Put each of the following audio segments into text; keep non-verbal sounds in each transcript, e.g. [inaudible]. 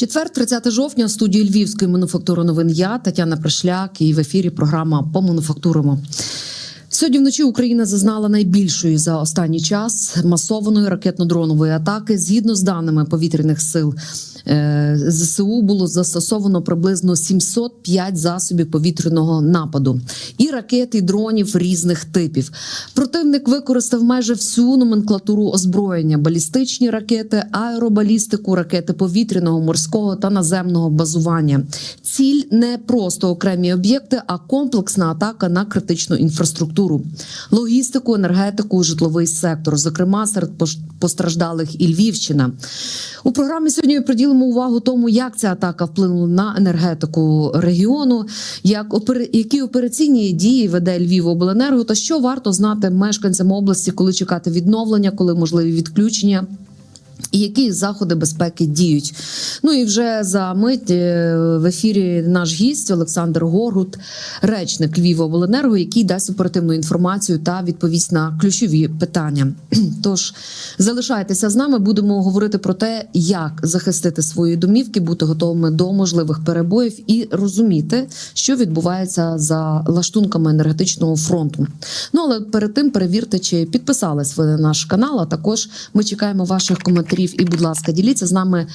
Четвер, 30 жовтня, в студії Львівської мануфактури новин я Тетяна Пришляк і в ефірі програма по Помануфактуримо. Сьогодні вночі Україна зазнала найбільшої за останній час масованої ракетно-дронової атаки. Згідно з даними повітряних сил е, ЗСУ, було застосовано приблизно 705 засобів повітряного нападу і ракет, і дронів різних типів. Противник використав майже всю номенклатуру озброєння: балістичні ракети, аеробалістику, ракети повітряного, морського та наземного базування. Ціль не просто окремі об'єкти, а комплексна атака на критичну інфраструктуру, логістику, енергетику, житловий сектор. Зокрема, серед постраждалих і Львівщина. У програмі сьогодні приділимо увагу тому, як ця атака вплинула на енергетику регіону, як які операційні дії веде Львівобленерго, та що варто знати мешканцям області, коли чекати відновлення, коли можливі відключення. І які заходи безпеки діють? Ну і вже за мить е, в ефірі наш гість Олександр Горгут, речник Львівобленерго, який дасть оперативну інформацію та відповість на ключові питання. [clears throat] Тож залишайтеся з нами, будемо говорити про те, як захистити свої домівки, бути готовими до можливих перебоїв і розуміти, що відбувається за лаштунками енергетичного фронту. Ну але перед тим перевірте, чи підписались ви на наш канал. А також ми чекаємо ваших коментарів. І, будь ласка, діліться з нами.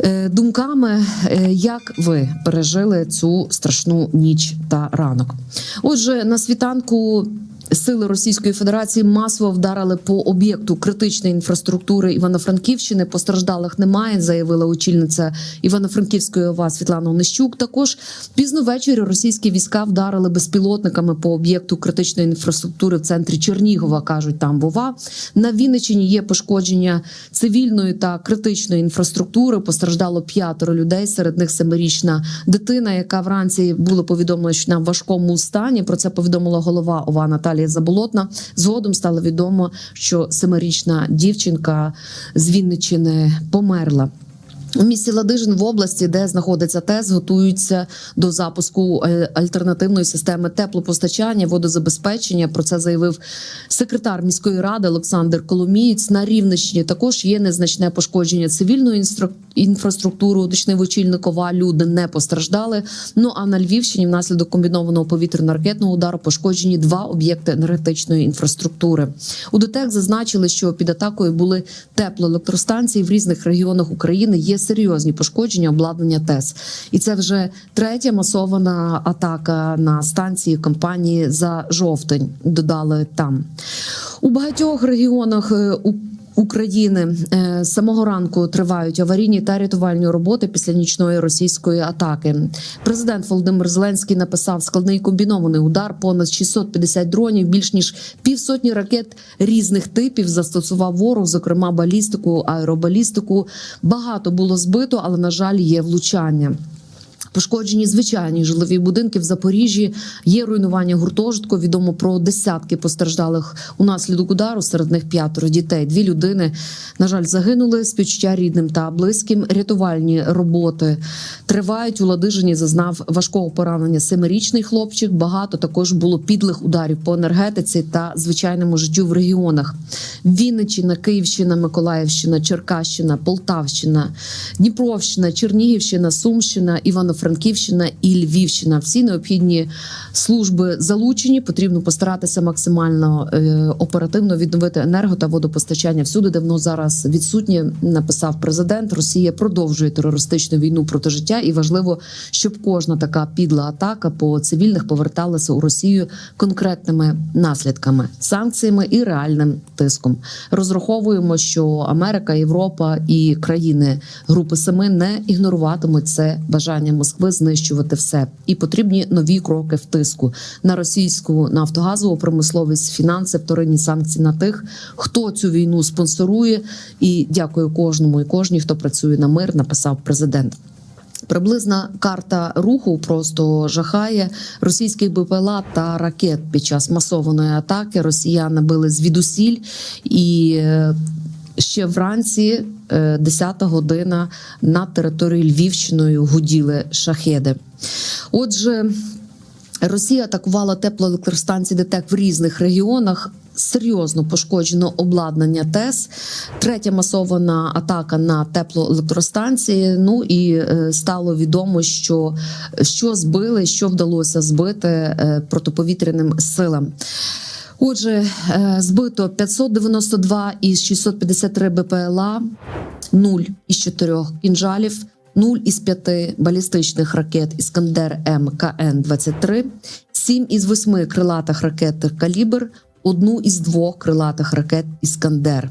е, Думками, е, як ви пережили цю страшну ніч та ранок? Отже, на світанку сили Російської Федерації масово вдарили по об'єкту критичної інфраструктури Івано-Франківщини. Постраждалих немає, заявила очільниця Івано-Франківської ОВА Світлана Онищук. Також пізно ввечері російські війська вдарили безпілотниками по об'єкту критичної інфраструктури в центрі Чернігова. кажуть там в ОВА. На Вінниччині є пошкодження цивільної та критичної інфраструктури. Постраждало п'ятеро людей. Серед них семирічна дитина, яка вранці було повідомлено, що в важкому стані. Про це повідомила голова ОВА Наталія Заболотна. Згодом стало відомо, що семирічна дівчинка з Вінниччини померла. У місті Ладижин в області, де знаходиться ТЕС, готуються до запуску е, альтернативної системи теплопостачання, водозабезпечення. Про це заявив секретар міської ради Олександр Коломієць. На Рівнищині також є незначне пошкодження цивільної інфраструктури. Уточнив очільник. Люди не постраждали. Ну а на Львівщині внаслідок комбінованого повітряно-ракетного удару пошкоджені два об'єкти енергетичної інфраструктури. У ДТЕК зазначили, що під атакою були теплоелектростанції в різних регіонах України. Є серйозні пошкодження обладнання ТЕС, і це вже третя масована атака на станції компанії за жовтень. Додали там у багатьох регіонах. е, у України Е, з самого ранку тривають аварійні та рятувальні роботи після нічної російської атаки. Президент Володимир Зеленський написав складний комбінований удар, понад 650 дронів, більш ніж півсотні ракет різних типів застосував ворог, зокрема балістику, аеробалістику. Багато було збито, але на жаль, є влучання. Пошкоджені звичайні житлові будинки в Запоріжжі. Є руйнування гуртожитку. Відомо про десятки постраждалих унаслідок удару. Серед них п'ятеро дітей. Дві людини на жаль загинули. Співчуття рідним та близьким. Рятувальні роботи тривають. У Ладижині зазнав важкого поранення семирічний хлопчик. Багато також було підлих ударів по енергетиці та звичайному життю в регіонах. Вінниччина, Київщина, Миколаївщина, Черкащина, Полтавщина, Дніпровщина, Чернігівщина, Сумщина, Івано-Франківщина і Львівщина. Всі необхідні служби залучені. Потрібно постаратися максимально е, оперативно відновити енерго та водопостачання всюди, де воно зараз відсутнє. Написав президент. Росія продовжує терористичну війну проти життя, і важливо, щоб кожна така підла атака по цивільних поверталася у Росію конкретними наслідками, санкціями і реальним тиском. Розраховуємо, що Америка, Європа і країни Групи Семи не ігноруватимуть це бажання Москви знищувати все, і потрібні нові кроки в тиску на російську нафтогазову промисловість, фінанси, вторинні санкції на тих, хто цю війну спонсорує. І дякую кожному і кожній, хто працює на мир. Написав президент. Приблизна карта руху просто жахає російських БПЛА та ракет під час масованої атаки. Росіяни били звідусіль і. Е, Ще вранці, е, 10 година, над територією Львівщиною гуділи шахеди. Отже, Росія атакувала теплоелектростанції ДТЕК в різних регіонах. серйозно пошкоджено обладнання ТЕС. Третя масована атака на теплоелектростанції. Ну і е, стало відомо, що, що збили, що вдалося збити е, протиповітряним силам. Отже, е, збито 592 із 653 БПЛА, 0 із 4 кінжалів, 0 із 5 балістичних ракет Іскандер МКН-23, 7 із 8 крилатих ракет «Калібр», одну із двох крилатих ракет Іскандер.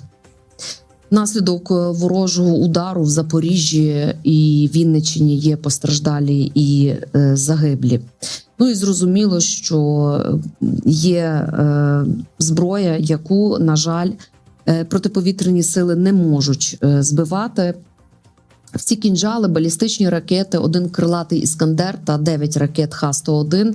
Внаслідок е, ворожого удару в Запоріжжі і Вінниччині є постраждалі і е, загиблі. Ну і зрозуміло, що є е, зброя, яку, на жаль, протиповітряні сили не можуть збивати. Всі кінжали, балістичні ракети, один крилатий іскандер та 9 ракет Х-101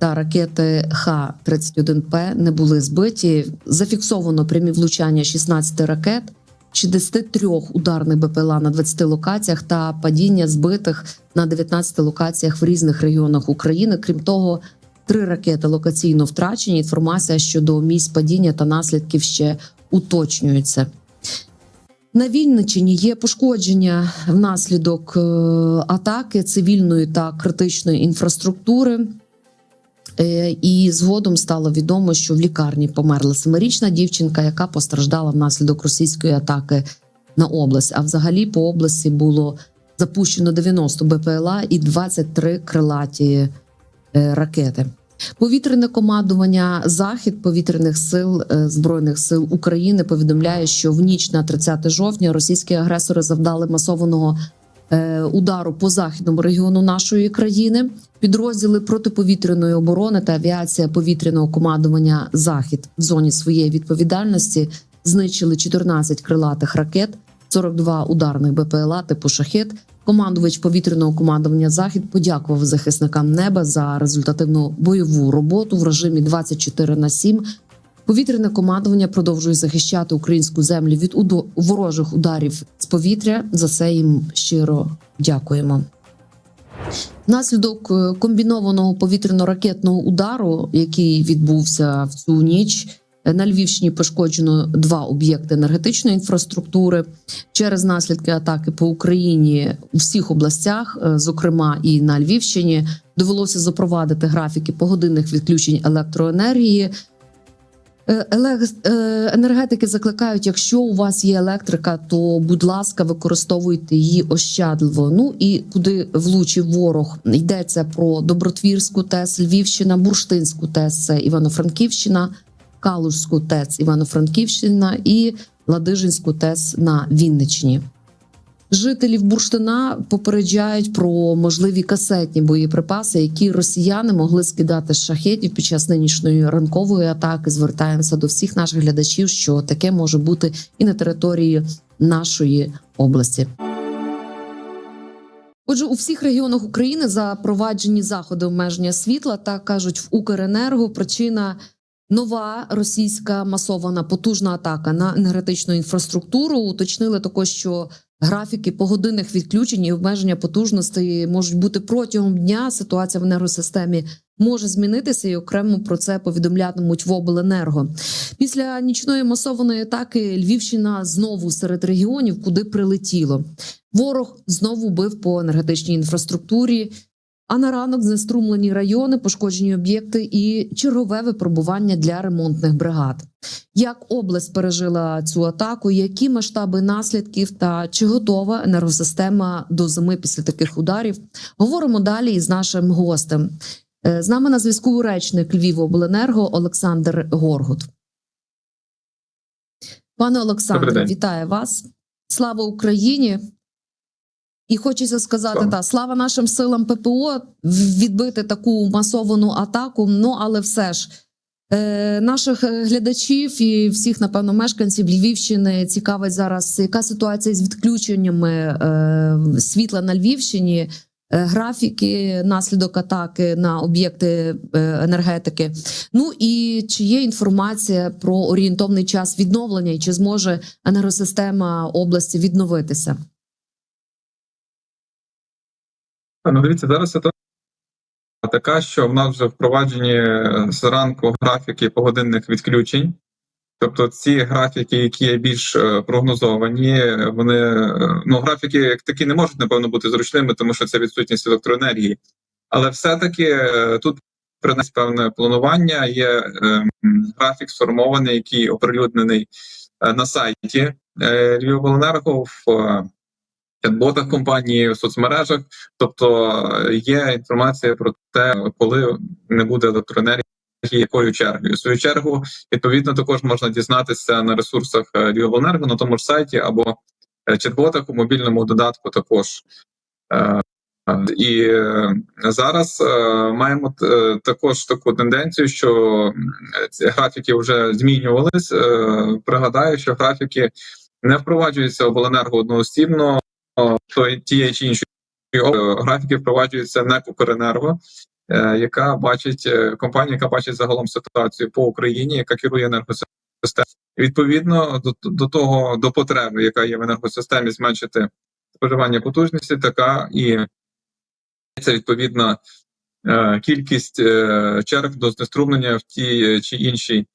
та ракети Х-31П не були збиті. Зафіксовано прямі влучання 16 ракет, 63 ударних БПЛА на 20 локаціях та падіння збитих на 19 локаціях в різних регіонах України. Крім того, три ракети локаційно втрачені. Інформація щодо місць падіння та наслідків ще уточнюється. На Вінниччині є пошкодження внаслідок е, атаки цивільної та критичної інфраструктури. Е, І згодом стало відомо, що в лікарні померла семирічна дівчинка, яка постраждала внаслідок російської атаки на область. А взагалі по області було запущено 90 БПЛА і 23 крилаті е, ракети. Повітряне командування Захід повітряних сил е, збройних сил України повідомляє, що в ніч на 30 жовтня російські агресори завдали масованого удару по західному регіону нашої країни. Підрозділи протиповітряної оборони та авіація повітряного командування Захід в зоні своєї відповідальності знищили 14 крилатих ракет, 42 ударних БПЛА типу шахет. Командувач повітряного командування Захід подякував захисникам неба за результативну бойову роботу в режимі 24 на 7. Повітряне командування продовжує захищати українську землю від ворожих ударів з повітря. За це їм щиро дякуємо. Внаслідок е, комбінованого повітряно-ракетного удару, який відбувся в цю ніч, е, на Львівщині пошкоджено два об'єкти енергетичної інфраструктури. Через наслідки атаки по Україні у всіх областях, е, зокрема і на Львівщині, довелося запровадити графіки погодинних відключень електроенергії. Е, е, Енергетики закликають, якщо у вас є електрика, то будь ласка, використовуйте її ощадливо. Ну і куди влучив ворог, йдеться про Добротвірську ТЕС, Львівщина, Бурштинську ТЕС, Івано-Франківщина, Калужську ТЕС, Івано-Франківщина і Ладижинську ТЕС на Вінниччині. Жителів Бурштина попереджають про можливі касетні боєприпаси, які росіяни могли скидати з шахетів під час нинішньої ранкової атаки. Звертаємося до всіх наших глядачів, що таке може бути і на території нашої області. Отже, у всіх регіонах України запроваджені заходи обмеження світла. Так кажуть в Укренерго. Причина нова російська масована потужна атака на енергетичну інфраструктуру. Уточнили також, що графіки погодинних відключень і обмеження потужностей можуть бути протягом дня. Ситуація в енергосистемі може змінитися, і окремо про це повідомлятимуть в обленерго. Після нічної масованої атаки Львівщина знову серед регіонів, куди прилетіло. Ворог знову бив по енергетичній інфраструктурі. А на ранок знеструмлені райони, пошкоджені об'єкти і чергове випробування для ремонтних бригад. Як область пережила цю атаку? Які масштаби наслідків та чи готова енергосистема до зими після таких ударів? Говоримо далі із нашим гостем. Е, З нами на зв'язку речник Львівобленерго Олександр Горгут. Пане Олександре, вітаю вас. Слава Україні! І хочеться сказати, Слава. та слава нашим силам ППО відбити таку масовану атаку. Ну але все ж е, наших е, глядачів і всіх, напевно, мешканців Львівщини цікавить зараз, яка ситуація з відключеннями е, світла на Львівщині, е, графіки, наслідок атаки на об'єкти е, енергетики. Ну і чи є інформація про орієнтовний час відновлення, і чи зможе енергосистема області відновитися? Ну, дивіться, зараз ситуація така, що в нас вже впроваджені е, зранку графіки погодинних відключень. Тобто ці графіки, які є більш е, прогнозовані, вони е, ну графіки як такі не можуть напевно бути зручними, тому що це відсутність електроенергії. Але все-таки тут принаймні певне планування. Є е, графік сформований, який оприлюднений на сайті Львівобленерго в чат-ботах компанії в соцмережах. Тобто е, є інформація про те, коли не буде електроенергії. Якою чергою свою чергу відповідно також можна дізнатися на ресурсах е, на тому ж сайті або е, чат-ботах у мобільному додатку також. І зараз маємо також таку тенденцію, що ці графіки вже змінювались. Пригадаю, що графіки не впроваджуються обленерго одноосібно, о, то тієї чи іншої графіки впроваджуються НЕК «Укренерго», е, яка бачить е, компанія, яка бачить загалом ситуацію по Україні, яка керує енергосистемою. Відповідно до, до того до потреби, яка є в енергосистемі, зменшити споживання потужності, така і це відповідно е, кількість е, черг до знеструмлення в тій е, чи іншій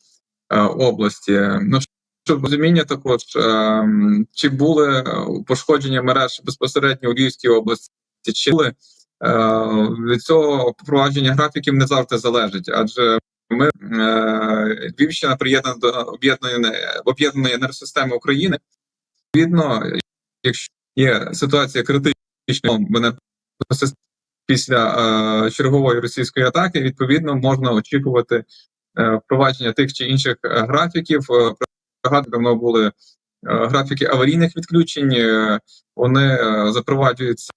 е, області. Ну щоб розуміння також, е, чи були е, пошкодження мереж безпосередньо у Львівській області, чи були е, від цього впровадження графіків не завжди залежить, адже ми е, Львівщина приєднана до об'єднаної об'єднаної енергосистеми України. Відповідно, якщо є ситуація критична, мене після чергової російської атаки, відповідно, можна очікувати впровадження тих чи інших графіків. Пригадую, давно були е, графіки аварійних відключень. е, Вони е, запроваджуються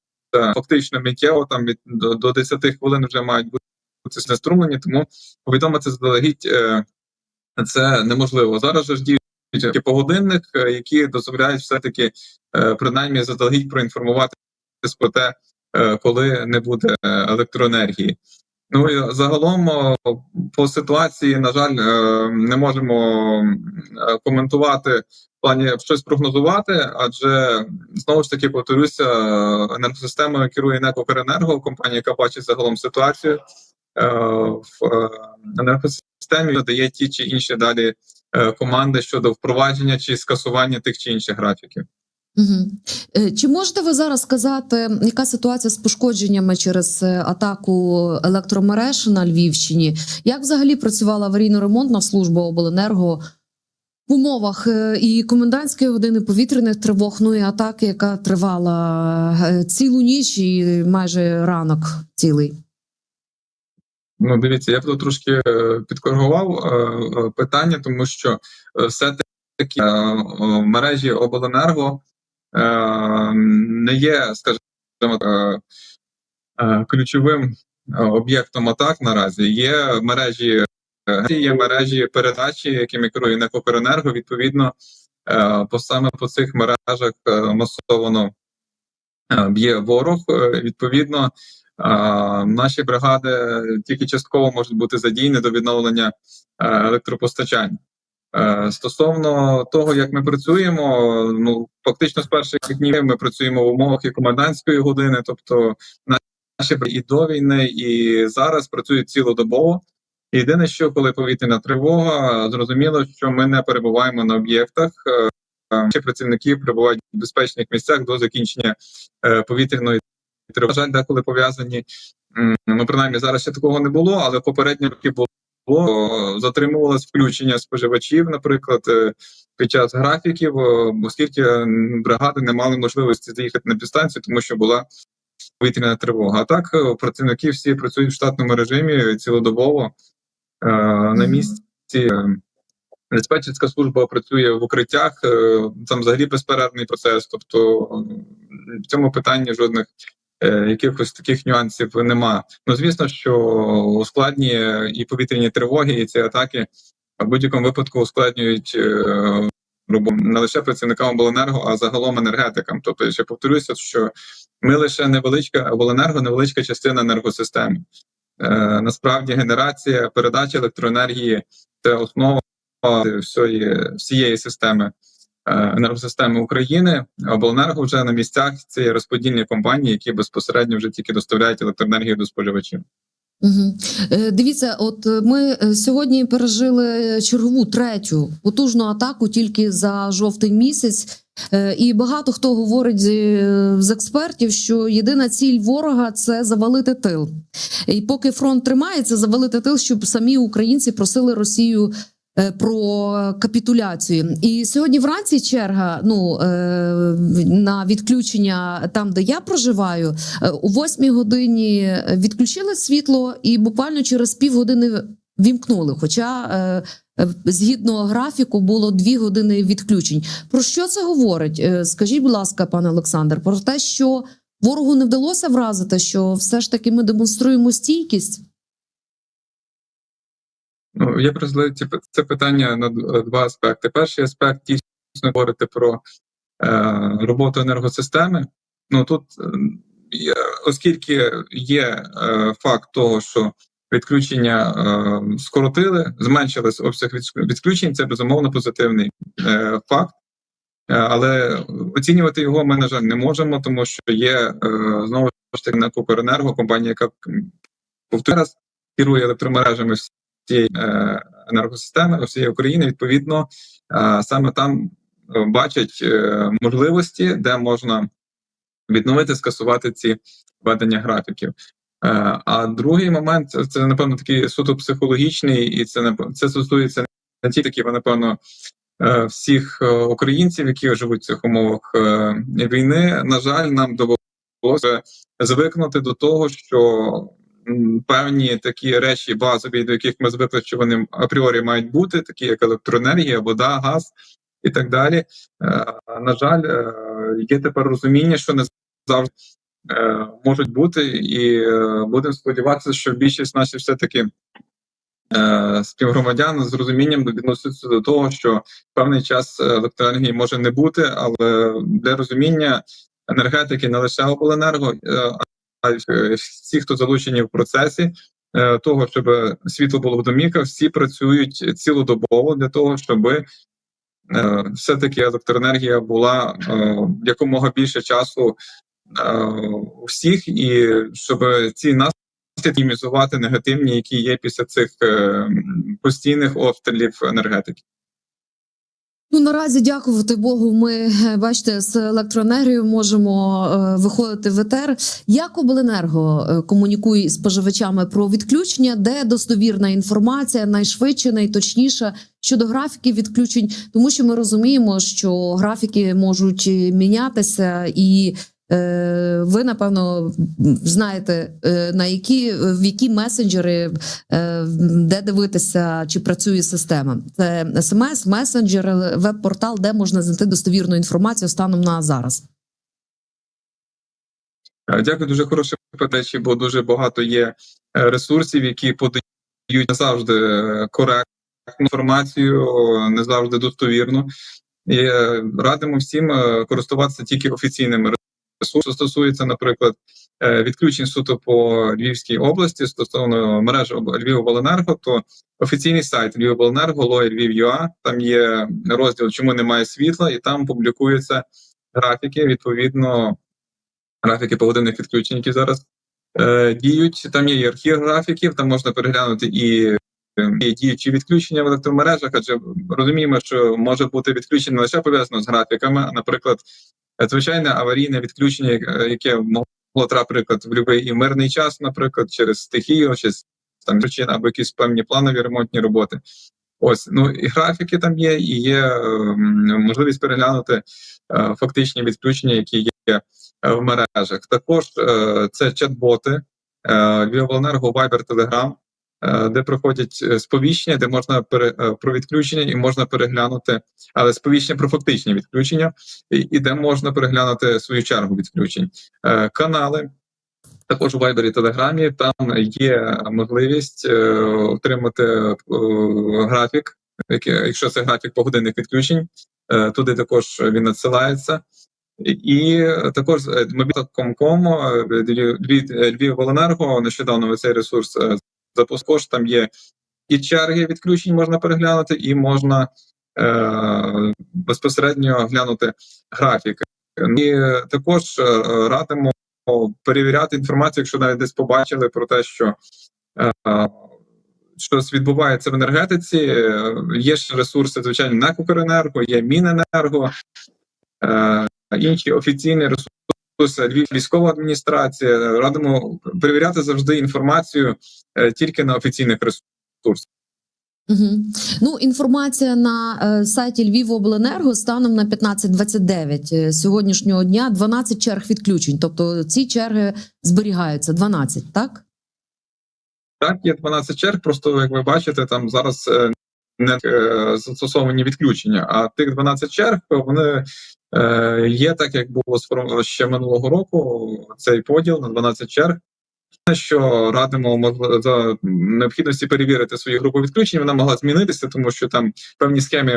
фактично миттєво. Там від до, до 10 хвилин вже мають бути знеструмлені, тому повідомити заздалегідь це неможливо. Зараз ж діють такі погодинник, які дозволяють все-таки е, принаймні заздалегідь проінформувати про те, коли не буде електроенергії. Ну і загалом по ситуації, на жаль, е, не можемо е, коментувати в плані щось прогнозувати, адже знову ж таки повторюся, е, енергосистемою керує НЕК «Укренерго», компанія, яка бачить загалом ситуацію в енергосистемі, надає ті чи інші далі команди щодо впровадження чи скасування тих чи інших графіків. Угу. Чи можете ви зараз сказати, яка ситуація з пошкодженнями через е, атаку електромереж на Львівщині? Як взагалі працювала аварійно-ремонтна служба обленерго в умовах е, і комендантської години повітряних тривог, ну і атаки, яка тривала цілу ніч і майже ранок цілий? Ну, дивіться, я б тут трошки підкоригував питання, тому що е, все-таки е, е, мережі обленерго не є, скажімо, е, е, ключовим е, об'єктом атак наразі. Є мережі, е, є мережі передачі, якими керує НЕК «Укренерго». Відповідно, е, по саме по цих мережах е, масово е, б'є ворог. Е, Відповідно, наші бригади тільки частково можуть бути задіяні до відновлення е, електропостачання. Е, Стосовно того, як ми працюємо, ну фактично з перших днів ми працюємо в умовах і комендантської години, тобто наші і до війни, і зараз працюють цілодобово. Єдине, що коли повітряна тривога, зрозуміло, що ми не перебуваємо на об'єктах. е, е, Наші працівники перебувають в безпечних місцях до закінчення повітряної тривоги. На жаль, деколи пов'язані. Ну, принаймні, зараз ще такого не було, але попередні роки було О, затримувалось включення споживачів, наприклад, е, під час графіків, оскільки бригади не мали можливості заїхати на підстанцію, тому що була повітряна тривога. А так е, працівники всі працюють в штатному режимі цілодобово е, на місці. Е, Диспетчерська служба працює в укриттях, е, там взагалі безперервний процес. Тобто е, в цьому питанні жодних е, якихось таких нюансів нема. Ну звісно, що ускладнює і повітряні тривоги, і ці атаки в будь-якому випадку ускладнюють е, роботу не лише працівникам обленерго, а загалом енергетикам. Тобто, я ще повторюся, що ми лише невеличка обленерго, невеличка частина енергосистеми. Е, насправді генерація передача електроенергії це основа всієї, всієї системи е, енергосистеми України. Обленерго вже на місцях це є розподільні компанії, які безпосередньо вже тільки доставляють електроенергію до споживачів. Угу. Дивіться, от е, ми е, сьогодні пережили чергову третю потужну атаку тільки за жовтий місяць. Е, І багато хто говорить з, експертів, що єдина ціль ворога це завалити тил. І поки фронт тримається, завалити тил, щоб самі українці просили Росію е, про капітуляцію. І сьогодні вранці черга ну, е, на відключення там, де я проживаю, е, у восьмій годині відключили світло і буквально через півгодини вімкнули. Хоча е, е, згідно графіку було дві години відключень. Про що це говорить? Е, Скажіть, будь ласка, пане Олександр, про те, що ворогу не вдалося вразити, що все ж таки ми демонструємо стійкість. Ну, я розділив це питання на два аспекти. Перший аспект дійсно говорити про е, роботу енергосистеми. Ну тут, е, оскільки є е, факт того, що відключення е, скоротили, зменшились обсяг відключень, це безумовно позитивний е, факт. Е, Але оцінювати його ми, на жаль, не можемо, тому що є е, знову ж таки на Кукренерго, компанія, яка м, раз керує електромережами всієї е, енергосистеми всієї України. Відповідно, е, саме там е, бачать можливості, де можна відновити, скасувати ці ведення графіків. А другий момент це, напевно такий суто психологічний, і це нап- це стосується не тільки напевно всіх українців, які живуть в цих умовах війни. На жаль, нам довелося звикнути до того, що певні такі речі базові, до яких ми звикли, що вони апріорі мають бути, такі як електроенергія, вода, газ і так далі. Е, На жаль, е, є тепер розуміння, що не завжди е, можуть бути, і будемо сподіватися, що більшість наших все таки. Співгромадян з розумінням відносяться до того, що певний час електроенергії може не бути, але для розуміння енергетики не лише обленерго, е, всі, хто залучені в процесі е, того, щоб світло було в домівках, всі працюють цілодобово для того, щоб е, все-таки електроенергія була якомога більше часу у всіх, і щоб ці наслідки мінімізувати негативні, які є після цих постійних обстрілів енергетики. Ну наразі дякувати Богу. Ми е, бачите, з електроенергією можемо е, виходити в етер. Як обленерго е, комунікує з споживачами про відключення, де достовірна інформація найшвидше, найточніша щодо графіків відключень, тому що ми розуміємо, що графіки можуть е, мінятися і. Е, Ви напевно знаєте е, на які в які месенджери е, де дивитися, чи працює система. Це смс, месенджер, веб-портал, де можна знайти достовірну інформацію станом на зараз. Дякую, дуже хороше питання, бо дуже багато є ресурсів, які подають не завжди коректну інформацію, не завжди достовірну. І радимо всім користуватися тільки офіційними ресурсами. Що стосується, наприклад, е, відключень суто по Львівській області стосовно мережі об- Львівобленерго, то офіційний сайт Львівобленерго, Лой Львів.ua, там є розділ, чому немає світла, і там публікуються графіки відповідно графіки погодинних відключень, які зараз е, діють. Там є і архів графіків, там можна переглянути і, і діючі відключення в електромережах, адже розуміємо, що може бути відключення не лише пов'язано з графіками, наприклад, е, звичайне аварійне відключення, е, яке могло трапити в будь-який і мирний час, наприклад, через стихію, чи там причин або якісь певні планові ремонтні роботи. Ось ну і графіки там є, і є е, можливість переглянути е, фактичні відключення, які є е, в мережах. Також е, це чат-боти е, Львівобленерго, Viber, Telegram, е, де проходять е, сповіщення, де можна пере, е, про відключення і можна переглянути, але сповіщення про фактичні відключення, і, і де можна переглянути свою чергу відключень. Е, канали. Також у Viber і Телеграмі там є можливість е, отримати е, графік, якщо це графік погодинних відключень, е, туди також він надсилається. І також е, мобільна.com, е, Львів- е, Львівобленерго, нещодавно цей ресурс запускав, там є і черги відключень можна переглянути, і можна е, безпосередньо глянути графік. І також е, радимо перевіряти інформацію, якщо навіть десь побачили про те, що е, щось відбувається в енергетиці. Є ще ресурси, звичайно, НЕК «Укренерго», є Міненерго, е, інші офіційні ресурси, Львів військова адміністрація. Радимо перевіряти завжди інформацію е, тільки на офіційних ресурсах. Угу. Ну, інформація на е, сайті Львівобленерго станом на 15.29 е, сьогоднішнього дня 12 черг відключень. Тобто ці черги зберігаються 12, так? Так, є 12 черг. Просто як ви бачите, там зараз е, не застосовані відключення. А тих 12 черг вони є так, як було ще минулого року. Цей поділ на 12 черг. Що радимо за необхідності перевірити свою групу відключень. Вона могла змінитися, тому що там певні схеми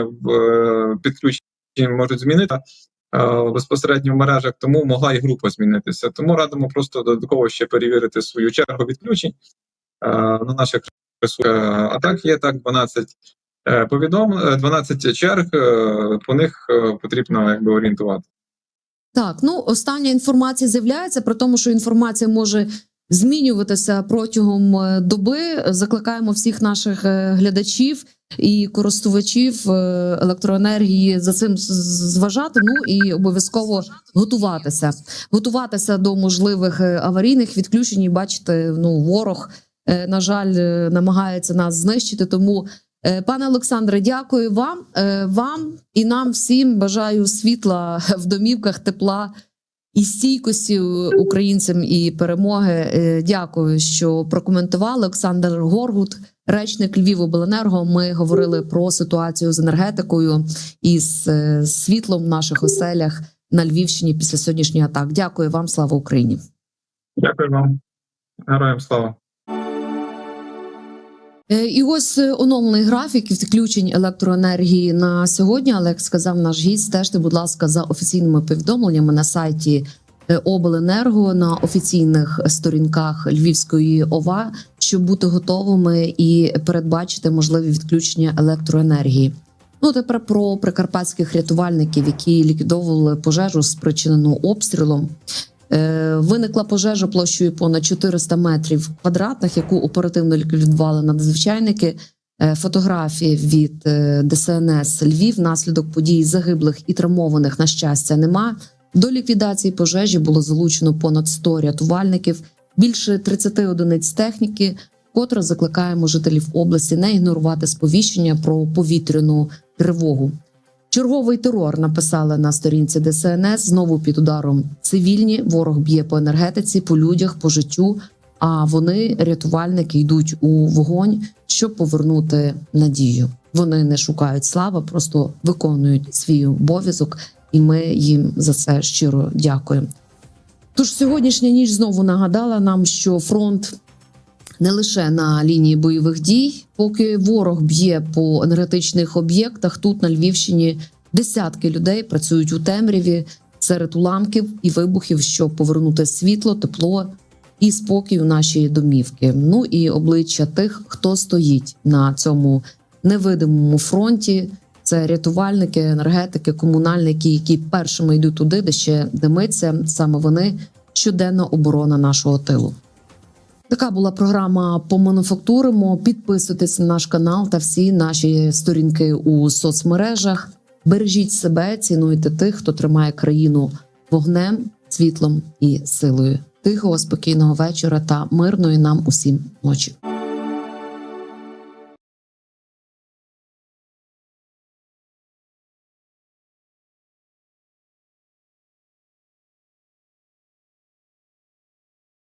е, можуть змінити е, безпосередньо в мережах, тому могла і група змінитися. Тому радимо просто додатково ще перевірити свою чергу відключень е, на наших ресурсах. Е, А так є так 12 е, повідом, е, 12 черг. е, По них е, потрібно якби орієнтувати. Так, ну остання інформація з'являється про тому, що інформація може змінюватися протягом доби. Закликаємо всіх наших глядачів і користувачів електроенергії за цим зважати. Ну і обов'язково готуватися, готуватися до можливих аварійних відключень. І Бачите, ну ворог на жаль намагається нас знищити. Тому, пане Олександре, дякую вам. Е, Вам і нам всім бажаю світла [laughs] в домівках, тепла і стійкості українцям і перемоги. Е, Дякую, що прокоментували. Олександр Горгут, речник Львівобленерго. Ми говорили про ситуацію з енергетикою і з е, світлом в наших оселях на Львівщині після сьогоднішніх атак. Дякую вам, слава Україні. Дякую вам, героям слава. Е, І ось е, оновлений графік відключень електроенергії на сьогодні. Але як сказав наш гість, стежте, будь ласка, за офіційними повідомленнями на сайті е, Обленерго на офіційних сторінках Львівської ОВА, щоб бути готовими і передбачити можливі відключення електроенергії. Ну тепер про прикарпатських рятувальників, які ліквідовували пожежу, спричинену обстрілом. Е, Виникла пожежа площею понад 400 метрів квадратних, яку оперативно ліквідували надзвичайники. Е, Фотографії від е, ДСНС Львів внаслідок подій загиблих і травмованих на щастя нема. До ліквідації пожежі було залучено понад 100 рятувальників, більше 30 одиниць техніки. Котре закликаємо жителів області не ігнорувати сповіщення про повітряну тривогу. Черговий терор написали на сторінці ДСНС. Знову під ударом цивільні. Ворог б'є по енергетиці, по людях, по життю. А вони, рятувальники, йдуть у вогонь, щоб повернути надію. Вони не шукають слави, просто виконують свій обов'язок, і ми їм за це щиро дякуємо. Тож сьогоднішня ніч знову нагадала нам, що фронт не лише на лінії бойових дій, поки ворог б'є по енергетичних об'єктах. Тут на Львівщині десятки людей працюють у темряві серед уламків і вибухів, щоб повернути світло, тепло і спокій у наші домівки. Ну і обличчя тих, хто стоїть на цьому невидимому фронті. Це рятувальники, енергетики, комунальники, які першими йдуть туди, де ще димиться. Саме вони щоденна оборона нашого тилу. Така була програма по мануфактуримо. Підписуйтесь на наш канал та всі наші сторінки у соцмережах. Бережіть себе, цінуйте тих, хто тримає країну вогнем, світлом і силою. Тихого, спокійного вечора та мирної нам усім ночі.